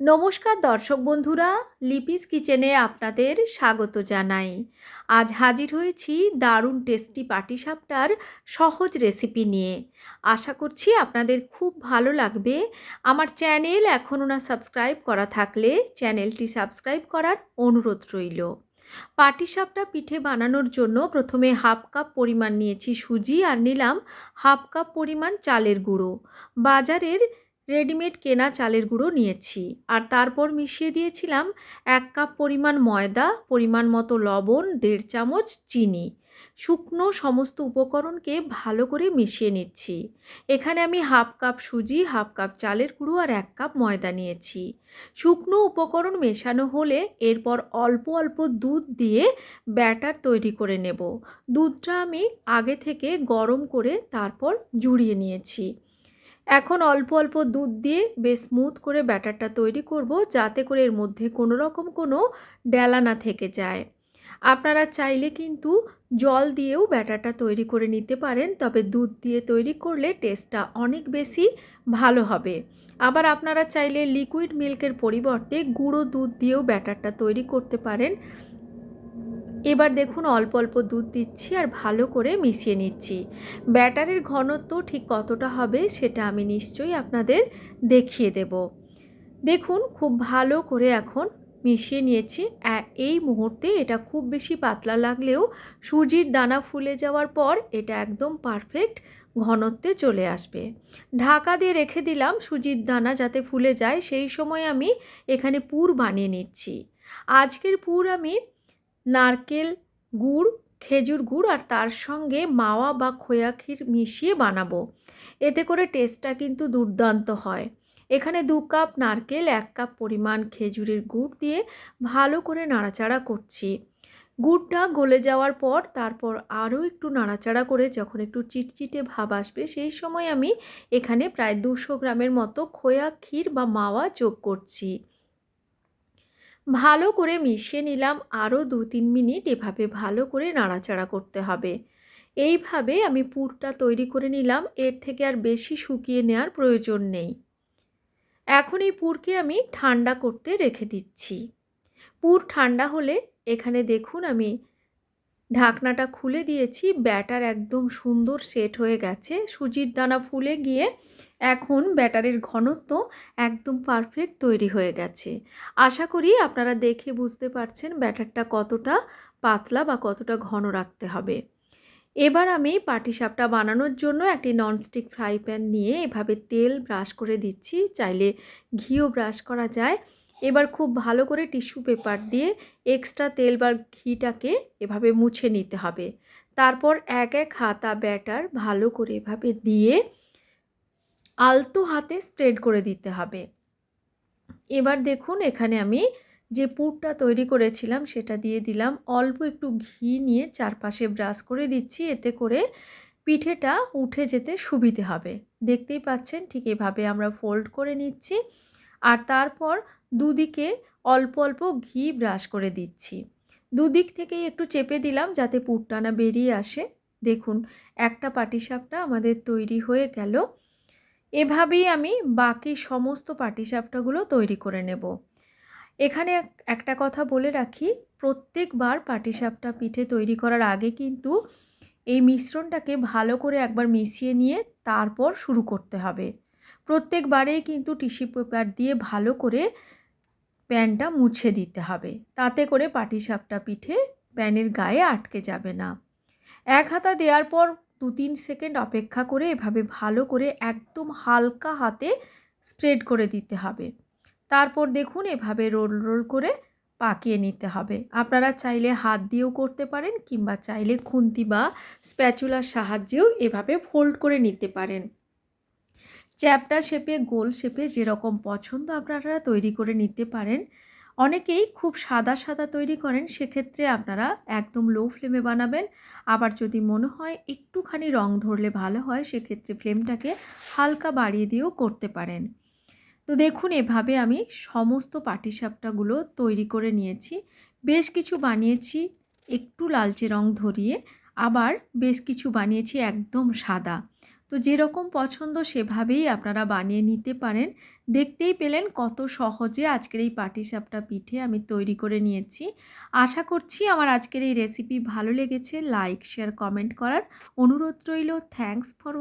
নমস্কার দর্শক বন্ধুরা, লিপিস কিচেনে আপনাদের স্বাগত জানাই। আজ হাজির হয়েছি দারুণ টেস্টি পাটিসাপটার সহজ রেসিপি নিয়ে। আশা করছি আপনাদের খুব ভালো লাগবে। আমার চ্যানেল এখনও না সাবস্ক্রাইব করা থাকলে চ্যানেলটি সাবস্ক্রাইব করার অনুরোধ রইল। পাটিসাপটা পিঠে বানানোর জন্য প্রথমে হাফ কাপ পরিমাণ নিয়েছি সুজি আর নিলাম হাফ কাপ পরিমাণ চালের গুঁড়ো। বাজারের রেডিমেড কেনা চালের গুঁড়ো নিয়েছি। আর তারপর মিশিয়ে দিয়েছিলাম এক কাপ পরিমাণ ময়দা, পরিমাণ মতো লবণ, দেড় চামচ চিনি। শুকনো সমস্ত উপকরণকে ভালো করে মিশিয়ে নিচ্ছি। এখানে আমি হাফ কাপ সুজি, হাফ কাপ চালের গুঁড়ো আর এক কাপ ময়দা নিয়েছি। শুকনো উপকরণ মেশানো হলে এরপর অল্প অল্প দুধ দিয়ে ব্যাটার তৈরি করে নেব। দুধটা আমি আগে থেকে গরম করে তারপর জুড়িয়ে নিয়েছি। এখন অল্প অল্প দুধ দিয়ে বেশ স্মুথ করে ব্যাটারটা তৈরি করব যাতে করে এর মধ্যে কোনো রকম কোনো ডেলা না থেকে যায়। আপনারা চাইলে কিন্তু জল দিয়েও ব্যাটারটা তৈরি করে নিতে পারেন, তবে দুধ দিয়ে তৈরি করলে টেস্টটা অনেক বেশি ভালো হবে। আবার আপনারা চাইলে লিকুইড মিল্কের পরিবর্তে গুঁড়ো দুধ দিয়েও ব্যাটারটা তৈরি করতে পারেন। এবার দেখুন অল্প অল্প দুধ দিচ্ছি আর ভালো করে মিশিয়ে নিচ্ছি। ব্যাটারের ঘনত্ব ঠিক কতটা হবে সেটা আমি নিশ্চয়ই আপনাদের দেখিয়ে দেব। দেখুন খুব ভালো করে এখন মিশিয়ে নিয়েছি। এই মুহূর্তে এটা খুব বেশি পাতলা লাগলেও সুজির দানা ফুলে যাওয়ার পর এটা একদম পারফেক্ট ঘনত্বে চলে আসবে। ঢাকা দিয়ে রেখে দিলাম সুজির দানা যাতে ফুলে যায়, সেই সময় আমি এখানে পুর বানিয়ে নিচ্ছি। আজকের পুর আমি নারকেল গুড়, খেজুর গুড় আর তার সঙ্গে মাওয়া বা খোয়া ক্ষীর মিশিয়ে বানাবো। এতে করে টেস্টটা কিন্তু দুর্দান্ত হয়। এখানে দু কাপ নারকেল, এক কাপ পরিমাণ খেজুরের গুড় দিয়ে ভালো করে নাড়াচাড়া করছি। গুড়টা গলে যাওয়ার পর তারপর আরও একটু নাড়াচাড়া করে যখন একটু চিটচিটে ভাব আসবে, সেই সময় আমি এখানে প্রায় দুশো গ্রামের মতো খোয়া ক্ষীর বা মাওয়া যোগ করছি। ভালো করে মিশিয়ে নিলাম আরও দু তিন মিনিট, এভাবে ভালো করে নাড়াচাড়া করতে হবে। এইভাবে আমি পুরটা তৈরি করে নিলাম, এর থেকে আর বেশি শুকিয়ে নেওয়ার প্রয়োজন নেই। এখন এই পুরকে আমি ঠান্ডা করতে রেখে দিচ্ছি। পুর ঠান্ডা হলে এখানে দেখুন আমি ঢাকনাটা খুলে দিয়েছি, ব্যাটার একদম সুন্দর সেট হয়ে গেছে। সুজির দানা ফুলে গিয়ে এখন ব্যাটারের ঘনত্ব একদম পারফেক্ট তৈরি হয়ে গেছে। আশা করি আপনারা দেখে বুঝতে পারছেন ব্যাটারটা কতটা পাতলা বা কতটা ঘন রাখতে হবে। এবার আমি পাটিসাপটা বানানোর জন্য একটি ননস্টিক ফ্রাই প্যান নিয়ে এভাবে তেল ব্রাশ করে দিচ্ছি। চাইলে ঘিও ব্রাশ করা যায়। এবার খুব ভালো করে টিস্যু পেপার দিয়ে এক্সট্রা তেল বা ঘিটাকে এভাবে মুছে নিতে হবে। তারপর এক এক হাতা ব্যাটার ভালো করে এভাবে দিয়ে আলতো হাতে স্প্রেড করে দিতে হবে। এবার দেখুন এখানে আমি যে পুরটা তৈরি করেছিলাম সেটা দিয়ে দিলাম। অল্প একটু ঘি নিয়ে চারপাশে ব্রাশ করে দিচ্ছি, এতে করে পিঠেটা উঠে যেতে সুবিধে হবে। দেখতেই পাচ্ছেন ঠিক এভাবে আমরা ফোল্ড করে নিচ্ছি। আর তারপর দুদিকে অল্প অল্প ঘি ব্রাশ করে দিচ্ছি। দুদিক থেকেই একটু চেপে দিলাম যাতে পুরটানা বেরিয়ে আসে। দেখুন, একটা পাটিসাপটা আমাদের তৈরি হয়ে গেল। এভাবেই আমি বাকি সমস্ত পাটিসাপটাগুলো তৈরি করে নেব। এখানে একটা কথা বলে রাখি, প্রত্যেকবার পাটিসাপটা পিঠে তৈরি করার আগে কিন্তু এই মিশ্রণটাকে ভালো করে একবার মিশিয়ে নিয়ে তারপর শুরু করতে হবে। প্রত্যেকবারেই কিন্তু টিস্যু পেপার দিয়ে ভালো করে প্যানটা মুছে দিতে হবে। তাতে করে পাটিসাপটা পিঠে প্যানের গায়ে আটকে যাবে না। এক হাতা দেওয়ার পর দু তিন সেকেন্ড অপেক্ষা করে এভাবে ভালো করে একদম হালকা হাতে স্প্রেড করে দিতে হবে। তারপর দেখুন এভাবে রোল রোল করে পাকিয়ে নিতে হবে। আপনারা চাইলে হাত দিয়েও করতে পারেন কিংবা চাইলে খুন্তি বা স্প্যাচুলার সাহায্যেও এভাবে ফোল্ড করে নিতে পারেন। চ্যাপটা শেপে, গোল শেপে যেরকম পছন্দ আপনারা তৈরি করে নিতে পারেন। অনেকেই খুব সাদা সাদা তৈরি করেন, সেক্ষেত্রে আপনারা একদম লো ফ্লেমে বানাবেন। আবার যদি মনে হয় একটুখানি রং ধরলে ভালো হয়, সেক্ষেত্রে ফ্লেমটাকে হালকা বাড়িয়ে দিয়েও করতে পারেন। তো দেখুন, এভাবে আমি সমস্ত পাটিসাপটাগুলো তৈরি করে নিয়েছি। বেশ কিছু বানিয়েছি, একটু লালচে রং ধরিয়ে, আবার বেশ কিছু বানিয়েছি একদম সাদা। তো যেরকম পছন্দ সেভাবেই আপনারা বানিয়ে নিতে পারেন। দেখতেই পেলেন কত সহজে আজকের এই পাটিসাপটা পিঠে আমি তৈরি করে নিয়েছি। আশা করছি আমার আজকের এই রেসিপি ভালো লেগেছে। লাইক শেয়ার কমেন্ট করার অনুরোধ রইল। Thanks for